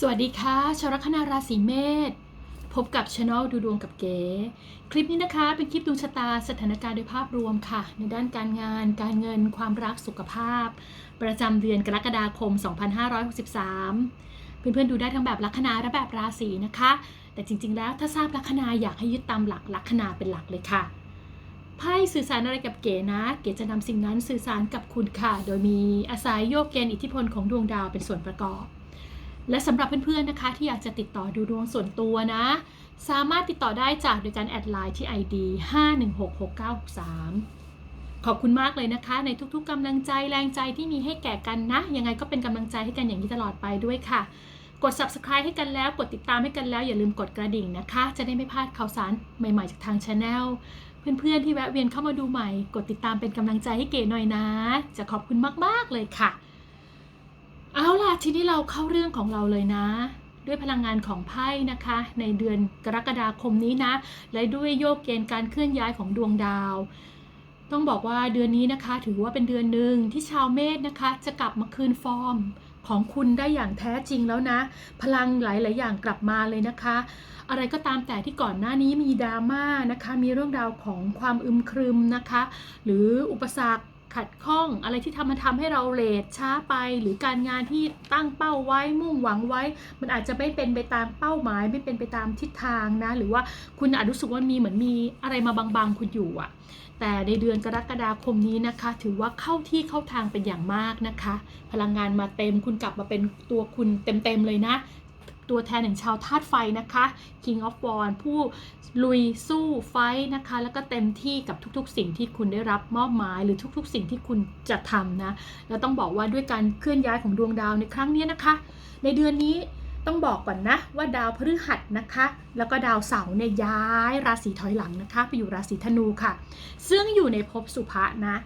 สวัสดีค่ะชาวลัคนาราศีเมษพบกับช anel ดูดวงกับเก๋ คลิปนี้นะคะ เป็นคลิปดวงชะตาสถานการณ์โดยภาพรวมค่ะ ในด้านการงาน การเงิน ความรักสุขภาพ ประจำเดือนกรกฎาคม 2563 เพื่อนๆดูได้ทั้งแบบลัคนาและแบบราศีนะคะ แต่จริงๆ แล้วถ้าทราบลัคนาอยากให้ยึดตามหลักลัคนาเป็นหลักเลยค่ะไพ่สื่อสารอะไรกับเก๋นะ เก๋จะนำสิ่งนั้นสื่อสารกับคุณค่ะ โดยมีอาศัยโยกเกณฑ์อิทธิพลของดวงดาวเป็นส่วนประกอบ และสำหรับเพื่อนๆนะคะที่อยากจะติดต่อดูดวงส่วนตัวนะ สามารถติดต่อได้จากโดยการแอดไลน์ที่ ID 5166963 ขอบคุณมากเลยนะคะ ในทุกๆกำลังใจแรงใจที่มีให้แก่กันนะ ยังไงก็เป็นกำลังใจให้กันอย่างนี้ตลอดไปด้วยค่ะ กด subscribe ให้กันแล้ว กดติดตามให้กันแล้ว อย่าลืมกดกระดิ่งนะคะ จะได้ไม่พลาดข่าวสารใหม่ๆจากทางช anel เพื่อนๆที่แวะเวียนเข้ามาดูใหม่ กดติดตามเป็นกำลังใจให้เก๋หน่อยนะ จะขอบคุณมากๆเลยค่ะ เอาล่ะทีนี้เราเข้าเรื่องของเราเลยนะ ด้วยพลังงานของไพ่นะคะ ในเดือนกรกฎาคมนี้นะ และด้วยโยกเกณฑ์การเคลื่อนย้ายของดวงดาว ต้องบอกว่าเดือนนี้นะคะ ถือว่าเป็นเดือนหนึ่งที่ชาวเมษนะคะ จะกลับมาคืนฟอร์มของคุณได้อย่างแท้จริงแล้วนะ พลังหลาย ๆ อย่างกลับมาเลยนะคะ อะไรก็ตามแต่ที่ก่อนหน้านี้มีดราม่านะคะ มีเรื่องราวของความอึมครึมนะคะ หรืออุปสรรค ขัดข้องอะไรที่ทำมันทำให้เราเลทช้าไป หรือการงานที่ตั้งเป้าไว้มุ่งหวังไว้ มันอาจจะไม่เป็นไปตามเป้าหมาย ไม่เป็นไปตามทิศทางนะ หรือว่าคุณอาจรู้สึกว่ามีเหมือนมีอะไรมาบังๆคุณอยู่อะแต่ในเดือนกรกฎาคมนี้นะคะ ถือว่าเข้าที่เข้าทางเป็นอย่างมากนะคะ พลังงานมาเต็มคุณกลับมาเป็นตัวคุณเต็มๆเลยนะ ตัวแทนแห่งชาวธาตุไฟนะคะ King of w a n d ผู้ลุยสู้ไฟนะคะ แล้วก็เต็มที่กับทุกๆ สิ่งที่คุณได้รับมอบหมาย หรือทุกๆ สิ่งที่คุณจะทำนะ แล้วต้องบอกว่าด้วยการเคลื่อนย้ายของดวงดาวในครั้งนี้นะคะ ในเดือนนี้ต้องบอกก่อนนะว่าดาวพฤหัสนะคะ แล้วก็ดาวเสาร์เนี่ยย้ายราศีถอยหลังนะคะ ไปอยู่ราศีธนูค่ะ ซึ่งอยู่ในภพสุภะนะ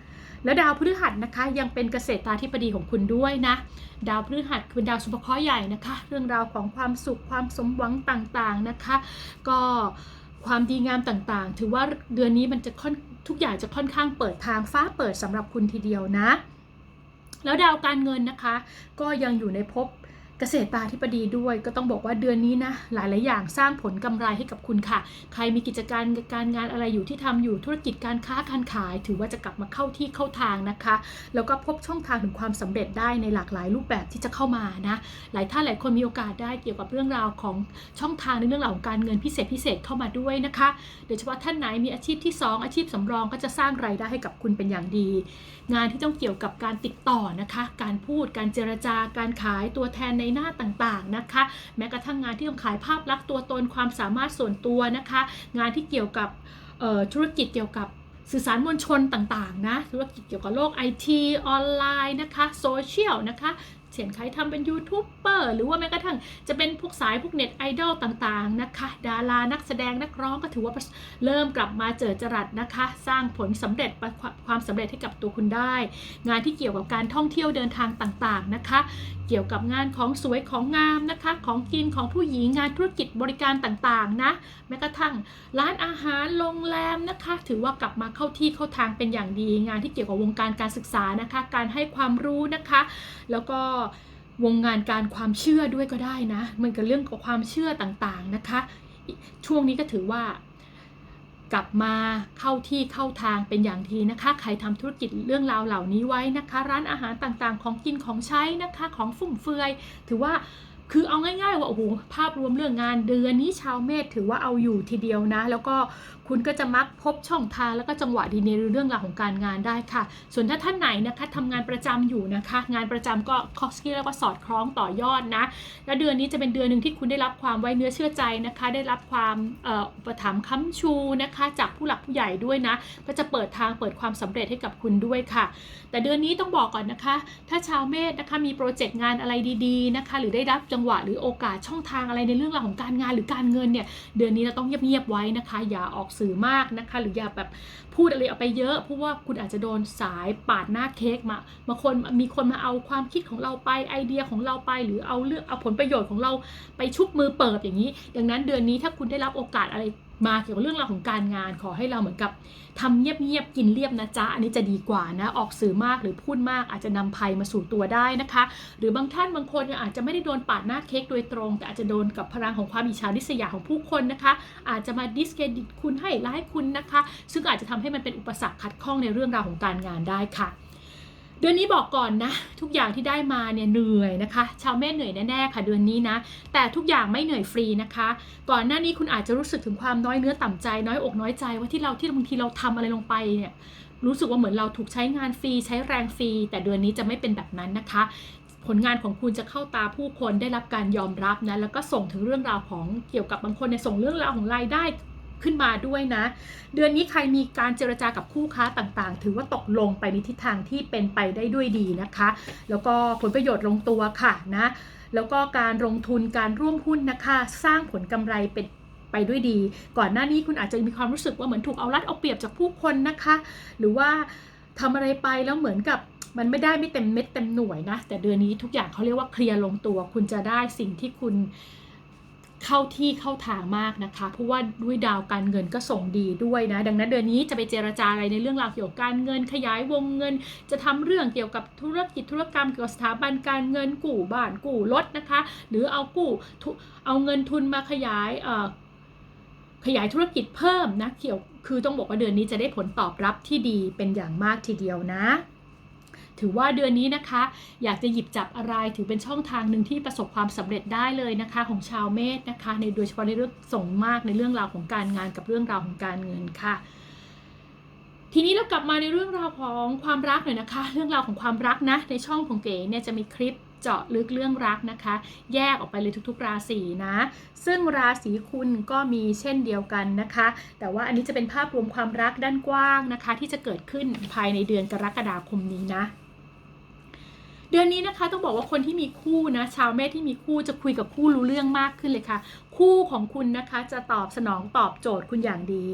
แล้วดาวพฤหัสนะคะยังเป็นเกษตราธิบดีของคุณด้วยนะ ดาวพฤหัสคือดาวสุภเคราะห์ใหญ่นะคะ เรื่องราวของความสุขความสมหวังต่างๆนะคะ ก็ความดีงามต่างๆ ถือว่าเดือนนี้มันจะค่อนทุกอย่างจะค่อนข้างเปิดทางฟ้าเปิดสำหรับคุณทีเดียวนะ แล้วดาวการเงินนะคะ ก็ยังอยู่ในภพ เกษตราธิบดีด้วย ก็ต้องบอกว่าเดือนนี้นะหลายๆอย่างสร้างผลกำไรให้กับคุณค่ะ ใครมีกิจการการงานอะไรอยู่ที่ทำอยู่ธุรกิจการค้าการขาย ถือว่าจะกลับมาเข้าที่เข้าทางนะคะ แล้วก็พบช่องทางถึงความสำเร็จได้ในหลากหลายรูปแบบที่จะเข้ามานะหลายท่านหลายคนมีโอกาสได้เกี่ยวกับเรื่องราวของช่องทางในเรื่องราวของการเงินพิเศษพิเศษเข้ามาด้วยนะคะ โดยเฉพาะท่านไหนมีอาชีพที่ 2 อาชีพสำรองก็จะสร้างรายได้ให้กับคุณเป็นอย่างดี งานที่ต้องเกี่ยวกับการติดต่อนะคะ การพูดการเจรจาการขายตัวแทนในหน้าต่างๆนะคะ แม้กระทั่งงานที่ต้องขายภาพลักษณ์ตัวตนความสามารถส่วนตัวนะคะ งานที่เกี่ยวกับธุรกิจเกี่ยวกับสื่อสารมวลชนต่าง ๆ นะ ธุรกิจเกี่ยวกับโลกไอทีออนไลน์นะคะ โซเชียลนะคะ เช่นใครทำเป็นยูทูบเบอร์หรือว่าแม้กระทั่งจะเป็นพวกสายพวกเน็ตไอดอลต่างๆนะคะ ดารานักแสดงนักร้องก็ถือว่าเริ่มกลับมาเจอจรัสนะคะ สร้างผลสำเร็จความสำเร็จให้กับตัวคุณได้ งานที่เกี่ยวกับการท่องเที่ยวเดินทางต่างๆนะคะ เกี่ยวกับงานของสวยของงามนะคะ ของกินของผู้หญิงงานธุรกิจบริการต่างๆนะแม้กระทั่งร้านอาหารโรงแรมนะคะ ถือว่ากลับมาเข้าที่เข้าทางเป็นอย่างดี งานที่เกี่ยวกับวงการการศึกษานะคะ การให้ความรู้นะคะ แล้วก็วงงานการความเชื่อด้วยก็ได้นะมันก็เรื่องของความเชื่อต่างๆนะคะ ช่วงนี้ก็ถือว่ากลับมาเข้าที่เข้าทางเป็นอย่างดีนะคะ ใครทำธุรกิจเรื่องราวเหล่านี้ไว้นะคะ ร้านอาหารต่างๆ ของกินของใช้นะคะ ของฟุ่มเฟือย ถือว่าคือเอาง่ายๆว่าโอ้โหภาพรวมเรื่องงานเดือนนี้ชาวเมษถือว่าเอาอยู่ทีเดียวนะ แล้วก็ คุณก็จะมักพบช่องทางแล้วก็จังหวะดีในเรื่องราวของการงานได้ค่ะ ส่วนถ้าท่านไหนนะคะทำงานประจำอยู่นะคะ งานประจำก็คอสกี้แล้วก็สอดคล้องต่อยอดนะ และเดือนนี้จะเป็นเดือนหนึ่งที่คุณได้รับความไว้เนื้อเชื่อใจนะคะ ได้รับความอุปถัมภ์ค้ำชูนะคะ จากผู้หลักผู้ใหญ่ด้วยนะ ก็จะเปิดทางเปิดความสำเร็จให้กับคุณด้วยค่ะ แต่เดือนนี้ต้องบอกก่อนนะคะ ถ้าชาวเมษนะคะมีโปรเจกต์งานอะไรดีๆนะคะ หรือได้รับจังหวะหรือโอกาสช่องทางอะไรในเรื่องราวของการงานหรือการเงินเนี่ย เดือนนี้เราต้องเงียบๆไว้นะคะ อย่าออกสื่อมากนะคะ หรืออย่าแบบพูดอะไรออกไปเยอะเพราะว่าคุณอาจจะโดนสายปาดหน้าเค้กมาบางคนมีคนมาเอาความคิดของเราไปไอเดียของเราไป หรือเอาเลือกเอาผลประโยชน์ของเราไปชุบมือเปิบอย่างนี้ ดังนั้นเดือนนี้ถ้าคุณได้รับโอกาสอะไร มาเกี่ยวกับเรื่องราวของการงาน ขอให้เราเหมือนกับทำเงียบๆกินเรียบนะจ๊ะอันนี้จะดีกว่านะออกสื่อมากหรือพูดมากอาจจะนำภัยมาสู่ตัวได้นะคะ หรือบางท่านบางคนเนี่ยอาจจะไม่ได้โดนปาดหน้าเค้กโดยตรง แต่อาจจะโดนกับพลังของความอิจฉาริษยาของผู้คนนะคะ อาจจะมาดิสเครดิตคุณให้ร้ายคุณนะคะ ซึ่งอาจจะทำให้มันเป็นอุปสรรคขัดข้องในเรื่องราวของการงานได้ค่ะ เดือนนี้บอกก่อนนะ ทุกอย่างที่ได้มาเนี่ยเหนื่อยนะคะ ชาวเมษเหนื่อยแน่ๆค่ะเดือนนี้นะ แต่ทุกอย่างไม่เหนื่อยฟรีนะคะ ก่อนหน้านี้คุณอาจจะรู้สึกถึงความน้อยเนื้อต่ำใจ น้อยอกน้อยใจว่าที่เราที่บางทีเราทำอะไรลงไปเนี่ยรู้สึกว่าเหมือนเราถูกใช้งานฟรีใช้แรงฟรี แต่เดือนนี้จะไม่เป็นแบบนั้นนะคะ ผลงานของคุณจะเข้าตาผู้คนได้รับการยอมรับนะแล้วก็ส่งถึงเรื่องราวของเกี่ยวกับบางคนในส่งเรื่องราวของรายได้ ขึ้นมาด้วยนะ เดือนนี้ใครมีการเจรจากับคู่ค้าต่างๆ ถือว่าตกลงไปในทิศทางที่เป็นไปได้ด้วยดีนะคะ แล้วก็ผลประโยชน์ลงตัวค่ะนะ แล้วก็การลงทุนการร่วมหุ้นนะคะ สร้างผลกำไรเป็นไปด้วยดี ก่อนหน้านี้คุณอาจจะมีความรู้สึกว่าเหมือนถูกเอารัดเอาเปรียบจากผู้คนนะคะ หรือว่าทำอะไรไปแล้วเหมือนกับมันไม่ได้ไม่เต็มเม็ดเต็มหน่วยนะ แต่เดือนนี้ทุกอย่างเขาเรียกว่าเคลียร์ลงตัว คุณจะได้สิ่งที่คุณ เข้าที่เข้าทางมากนะคะ เพราะว่าด้วยดาวการเงินก็ส่งดีด้วยนะ ดังนั้นเดือนนี้จะไปเจรจาอะไรในเรื่องราวเกี่ยวกับการเงิน ขยายวงเงิน จะทำเรื่องเกี่ยวกับธุรกิจธุรกรรมเกี่ยวกับสถาบันการเงินกู้บ้านกู้รถนะคะ หรือเอากู้เอาเงินทุนมาขยายขยายธุรกิจเพิ่มนะเกี่ยวคือต้องบอกว่าเดือนนี้จะได้ผลตอบรับที่ดีเป็นอย่างมากทีเดียวนะ ถือว่าเดือนนี้นะคะ อยากจะหยิบจับอะไรถือเป็นช่องทางหนึ่งที่ประสบความสำเร็จได้เลยนะคะ ของชาวเมษนะคะ ในโดยเฉพาะในเรื่องส่งมากในเรื่องราวของการงานกับเรื่องราวของการเงินค่ะทีนี้เรากลับมาในเรื่องราวของความรักหน่อยนะคะ เรื่องราวของความรักนะ ในช่องของเก๋เนี่ยจะมีคลิปเจาะลึกเรื่องรักนะคะ แยกออกไปเลยทุกๆ ราศีนะ ซึ่งราศีคุณก็มีเช่นเดียวกันนะคะ แต่ว่าอันนี้จะเป็นภาพรวมความรักด้านกว้างนะคะ ที่จะเกิดขึ้นภายในเดือนกรกฎาคมนี้นะ เดือนนี้นะคะต้องบอกว่าคนที่มีคู่นะชาวเมษที่มีคู่จะคุยกับคู่รู้เรื่องมากขึ้นเลยค่ะ คู่ของคุณนะคะจะตอบสนองตอบโจทย์คุณอย่างดี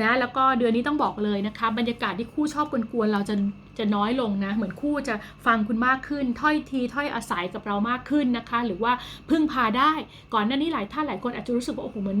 นะแล้วก็เดือนนี้ต้องบอกเลยนะคะ บรรยากาศที่คู่ชอบกวนๆเราจะจะน้อยลงนะ เหมือนคู่จะฟังคุณมากขึ้น ถ้อยทีถ้อยอาศัยกับเรามากขึ้นนะคะ หรือว่าพึ่งพาได้ ก่อนหน้านี้หลายท่านหลายคนอาจจะรู้สึกว่าโอ้โหเหมือน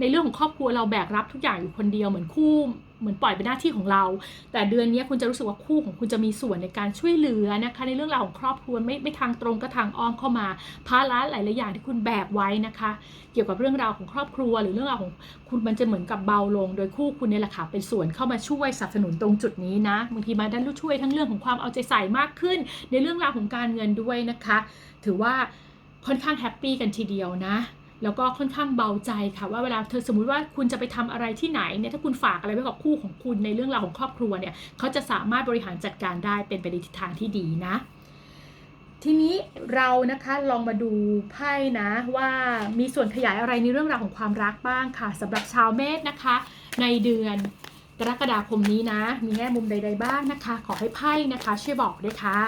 ในเรื่องของครอบครัวเราแบกรับทุกอย่างอยู่คนเดียวเหมือนคู่ เหมือนปล่อยเป็นหน้าที่ของเรา แต่เดือนนี้คุณจะรู้สึกว่าคู่ของคุณจะมีส่วนในการช่วยเหลือนะคะในเรื่องราวของครอบครัวไม่ไม่ทางตรงก็ทางอ้อมเข้ามา ภาระหลายๆอย่างที่คุณแบกไว้นะคะ เกี่ยวกับเรื่องราวของครอบครัว หรือเรื่องราวของคุณมันจะเหมือนกับเบาลง โดยคู่คุณเนี่ยแหละค่ะเป็นส่วนเข้ามาช่วยสนับสนุนตรงจุดนี้นะบางทีมาด้านลูกช่วยทั้งเรื่องของความเอาใจใส่มากขึ้น ในเรื่องราวของการเงินด้วยนะคะ ถือว่าค่อนข้างแฮปปี้กันทีเดียวนะ แล้วก็ค่อนข้างเบาใจค่ะว่าเวลาเธอสมมุติว่าคุณจะไปทำอะไรที่ไหนเนี่ยถ้าคุณฝากอะไรไว้กับคู่ของคุณในเรื่องราวของครอบครัวเนี่ยเขาจะสามารถบริหารจัดการได้เป็นไปในทิศทางที่ดีนะ ทีนี้เรานะคะลองมาดูไพ่นะว่ามีส่วนขยายอะไรในเรื่องราวของความรักบ้างค่ะสำหรับชาวเมษนะคะ ในเดือนกรกฎาคมนี้นะ มีแง่มุมใด ๆ บ้างนะคะ ขอให้ไพ่นะคะ ช่วยบอกด้วยค่ะ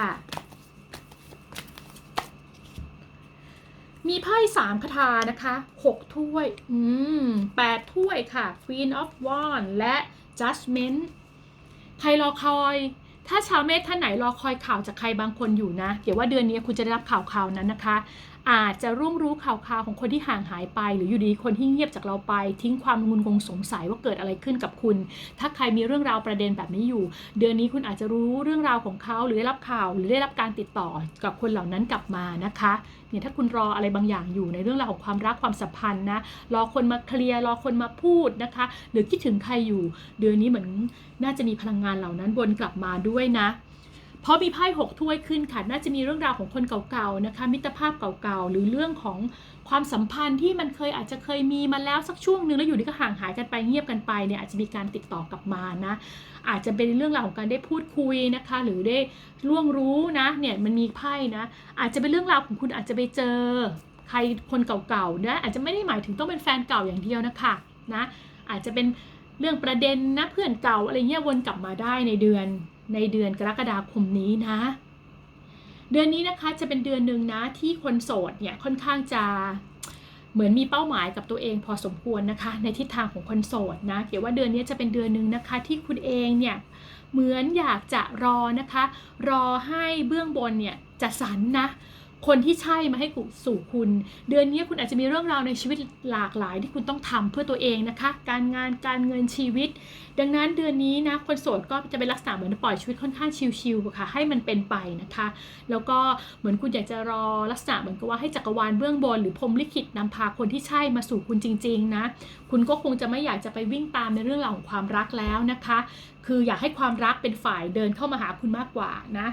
มีไพ่สามคาถานะคะหกถ้วย อืมแปดถ้วยค่ะ Queen of Wands และ Judgment ใครรอคอย ถ้าชาวเมษท่านไหนรอคอยข่าวจากใครบางคนอยู่นะเดี๋ยวว่าเดือนนี้คุณจะได้รับข่าวข่าวนั้นนะคะ อาจจะร่วงรู้ข่าวข่าวของคนที่ห่างหายไป หรืออยู่ดีคนที่เงียบจากเราไป ทิ้งความงุนงงสงสัยว่าเกิดอะไรขึ้นกับคุณ ถ้าใครมีเรื่องราวประเด็นแบบนี้อยู่ เดือนนี้คุณอาจจะรู้เรื่องราวของเขาหรือได้รับข่าว หรือได้รับการติดต่อกับคนเหล่านั้นกลับมานะคะเนี่ยถ้าคุณรออะไรบางอย่างอยู่ในเรื่องราวของความรักความสัมพันธ์นะรอคนมาเคลียร์รอคนมาพูดนะคะ หรือคิดถึงใครอยู่ เดือนนี้เหมือนน่าจะมีพลังงานเหล่านั้นวนกลับมาด้วยนะ เพราะมีไพ่หกถ้วยขึ้นค่ะ น่าจะมีเรื่องราวของคนเก่าๆนะคะ มิตรภาพเก่าๆ หรือเรื่องของความสัมพันธ์ที่มันเคยอาจจะเคยมีมาแล้วสักช่วงหนึ่งแล้วอยู่ดีก็ห่างหายกันไปเงียบกันไปเนี่ยอาจจะมีการติดต่อกลับมานะ อาจจะเป็นเรื่องราวของการได้พูดคุยนะคะ หรือได้ล่วงรู้นะเนี่ยมันมีไพ่นะ อาจจะเป็นเรื่องราวของคุณอาจจะไปเจอ ใครคนเก่าๆนะอาจจะไม่ได้หมายถึงต้องเป็นแฟนเก่าอย่างเดียวนะคะนะอาจจะเป็นเรื่องประเด็นนะเพื่อนเก่าอะไรเงี้ยวนกลับมาได้ในเดือน ในเดือนกรกฎาคมนี้นะ เดือนนี้นะคะจะเป็นเดือนหนึ่งนะที่คนโสดเนี่ยค่อนข้างจะเหมือนมีเป้าหมายกับตัวเองพอสมควรนะคะ ในทิศทางของคนโสดนะเกี่ยวว่าเดือนนี้จะเป็นเดือนหนึ่งนะคะ ที่คุณเองเนี่ยเหมือนอยากจะรอนะคะ รอให้เบื้องบนเนี่ยจัดสรรนะ คนที่ใช่มาให้สู่คุณ เดือนนี้คุณอาจจะมีเรื่องราวในชีวิตหลากหลายที่คุณต้องทำเพื่อตัวเองนะคะ การงานการเงินชีวิต ดังนั้นเดือนนี้นะคนโสดก็จะเป็นลักษณะเหมือนปล่อยชีวิตค่อนข้างชิลๆค่ะ ให้มันเป็นไปนะคะ แล้วก็เหมือนคุณอยากจะรอลักษณะเหมือนกับว่าให้จักรวาลเบื้องบน หรือพรหมลิขิตนำพาคนที่ใช่มาสู่คุณจริง ๆ นะ คุณก็คงจะไม่อยากจะไปวิ่งตามในเรื่องราวของความรักแล้วนะคะ คืออยากให้ความรักเป็นฝ่ายเดินเข้ามาหาคุณมากกว่านะ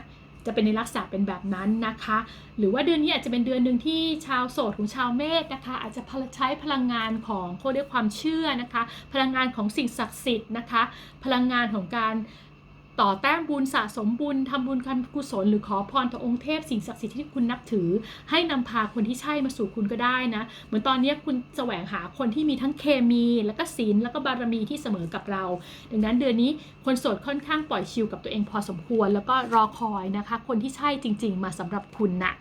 จะเป็นในลักษณะเป็นแบบนั้นนะคะ หรือว่าเดือนนี้อาจจะเป็นเดือนหนึ่งที่ชาวโสดของชาวเมษนะคะ อาจจะใช้พลังงานของเขาเรียกความเชื่อนะคะ พลังงานของสิ่งศักดิ์สิทธิ์นะคะ พลังงานของการ ต่อแต้มบุญสะสมบุญทำบุญการกุศลหรือขอพรต่อองค์เทพสิ่งศักดิ์สิทธิ์ที่คุณนับถือ ให้นำพาคนที่ใช่มาสู่คุณก็ได้นะ เหมือนตอนนี้คุณแสวงหาคนที่มีทั้งเคมี แล้วก็ศีลแล้วก็บารมีที่เสมอกับเรา ดังนั้นเดือนนี้คนโสดค่อนข้างปล่อยชิลกับตัวเองพอสมควร แล้วก็รอคอยนะคะ คนที่ใช่จริง ๆ มาสำหรับคุณนะ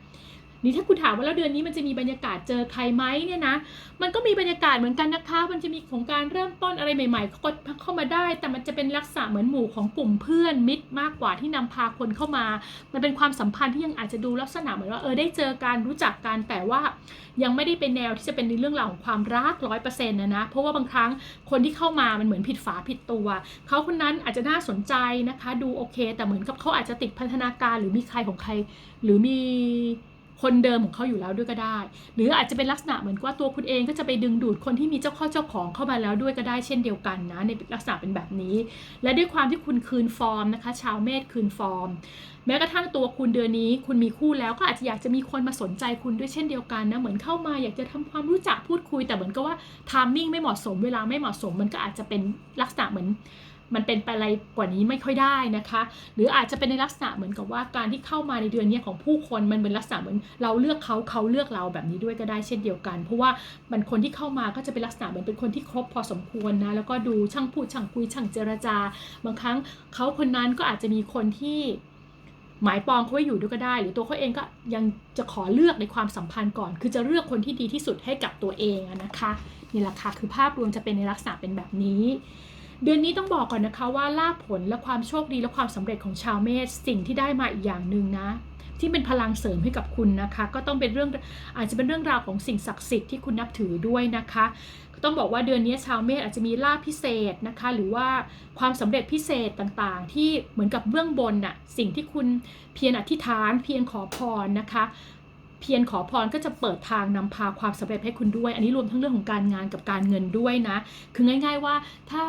นี่ถ้าคุณถามว่าแล้วเดือนนี้มันจะมีบรรยากาศเจอใครไหมเนี่ยนะ มันก็มีบรรยากาศเหมือนกันนะคะ มันจะมีของการเริ่มต้นอะไรใหม่ๆก็เข้ามาได้ แต่มันจะเป็นลักษณะเหมือนหมู่ของกลุ่มเพื่อนมิตรมากกว่าที่นำพาคนเข้ามา มันเป็นความสัมพันธ์ที่ยังอาจจะดูลักษณะเหมือนว่าเออได้เจอการรู้จักกันแต่ว่ายังไม่ได้เป็นแนวที่จะเป็นในเรื่องราวของความรักร้อยเปอร์เซ็นต์นะนะ เพราะว่าบางครั้งคนที่เข้ามามันเหมือนผิดฝาผิดตัว เขาคนนั้นอาจจะน่าสนใจนะคะ ดูโอเค แต่เหมือนกับเขาอาจจะติดพันธนาการหรือมีใครของใคร หรือมี คนเดิมของเขาอยู่แล้วด้วยก็ได้ หรืออาจจะเป็นลักษณะเหมือนว่าตัวคุณเองก็จะไปดึงดูดคนที่มีเจ้าข้อเจ้าของเข้ามาแล้วด้วยก็ได้เช่นเดียวกันนะในลักษณะเป็นแบบนี้ และด้วยความที่คุณคืนฟอร์มนะคะ ชาวเมษคืนฟอร์ม แม้กระทั่งตัวคุณเดือนนี้ คุณมีคู่แล้วก็อาจจะอยากจะมีคนมาสนใจคุณด้วยเช่นเดียวกันนะเหมือนเข้ามาอยากจะทำความรู้จักพูดคุยแต่เหมือนกับว่าทามมิ่งไม่เหมาะสมเวลาไม่เหมาะสมมันก็อาจจะเป็นลักษณะเหมือน มันเป็นไปอะไรกว่านี้ไม่ค่อยได้นะคะ หรืออาจจะเป็นในลักษณะเหมือนกับว่าการที่เข้ามาในเดือนนี้ของผู้คนมันเป็นลักษณะเหมือนเราเลือกเขาเขาเลือกเราแบบนี้ด้วยก็ได้เช่นเดียวกัน เพราะว่ามันคนที่เข้ามาก็จะเป็นลักษณะเหมือนเป็นคนที่ครบพอสมควรนะแล้วก็ดูช่างพูดช่างคุยช่างเจรจา บางครั้งเขาคนนั้นก็อาจจะมีคนที่หมายปองเขาไว้อยู่ด้วยก็ได้ หรือตัวเขาเองก็ยังจะขอเลือกในความสัมพันธ์ก่อน คือจะเลือกคนที่ดีที่สุดให้กับตัวเองนะคะนี่แหละค่ะคือภาพรวมจะเป็นในลักษณะเป็นแบบนี้ เดือนนี้ต้องบอกก่อนนะคะว่าลาผลและความโชคดีและความสำเร็จของชาวเมษสิ่งที่ได้มาอีกอย่างหนึ่งนะที่เป็นพลังเสริมให้กับคุณนะคะ ก็ต้องเป็นเรื่องอาจจะเป็นเรื่องราวของสิ่งศักดิ์สิทธิ์ที่คุณนับถือด้วยนะคะต้องบอกว่าเดือนนี้ชาวเมษอาจจะมีลาภพิเศษนะคะ หรือว่าความสำเร็จพิเศษต่างๆ ที่เหมือนกับเบื้องบนน่ะสิ่งที่คุณเพียรอธิษฐาน เพียรขอพรนะคะ พียรขอพรก็จะเปิดทางนำพาความสำเร็จให้คุณด้วย อันนี้รวมทั้งเรื่องของการงานกับการเงินด้วยนะ คือง่าย ๆว่าถ้า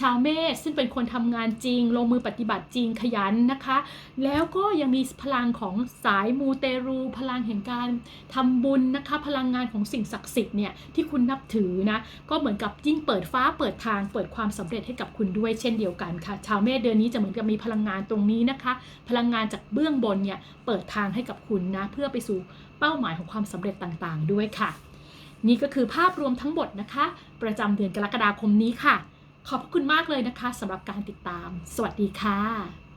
ชาวเมษซึ่งเป็นคนทำงานจริง ลงมือปฏิบัติจริงขยันนะคะ แล้วก็ยังมีพลังของสายมูเตรู พลังแห่งการทำบุญนะคะ พลังงานของสิ่งศักดิ์สิทธิ์เนี่ยที่คุณนับถือนะ ก็เหมือนกับยิ่งเปิดฟ้าเปิดทางเปิดความสำเร็จให้กับคุณด้วยเช่นเดียวกันค่ะ ชาวเมษเดือนนี้จะเหมือนกับมีพลังงานตรงนี้นะคะ พลังงานจากเบื้องบนเนี่ยเปิดทางให้กับคุณนะเพื่อไปสู่ เป้าหมายของความสำเร็จต่างๆ ด้วยค่ะ นี่ก็คือภาพรวมทั้งหมดนะคะ ประจำเดือนกรกฎาคมนี้ค่ะ ขอบคุณมากเลยนะคะสำหรับการติดตาม สวัสดีค่ะ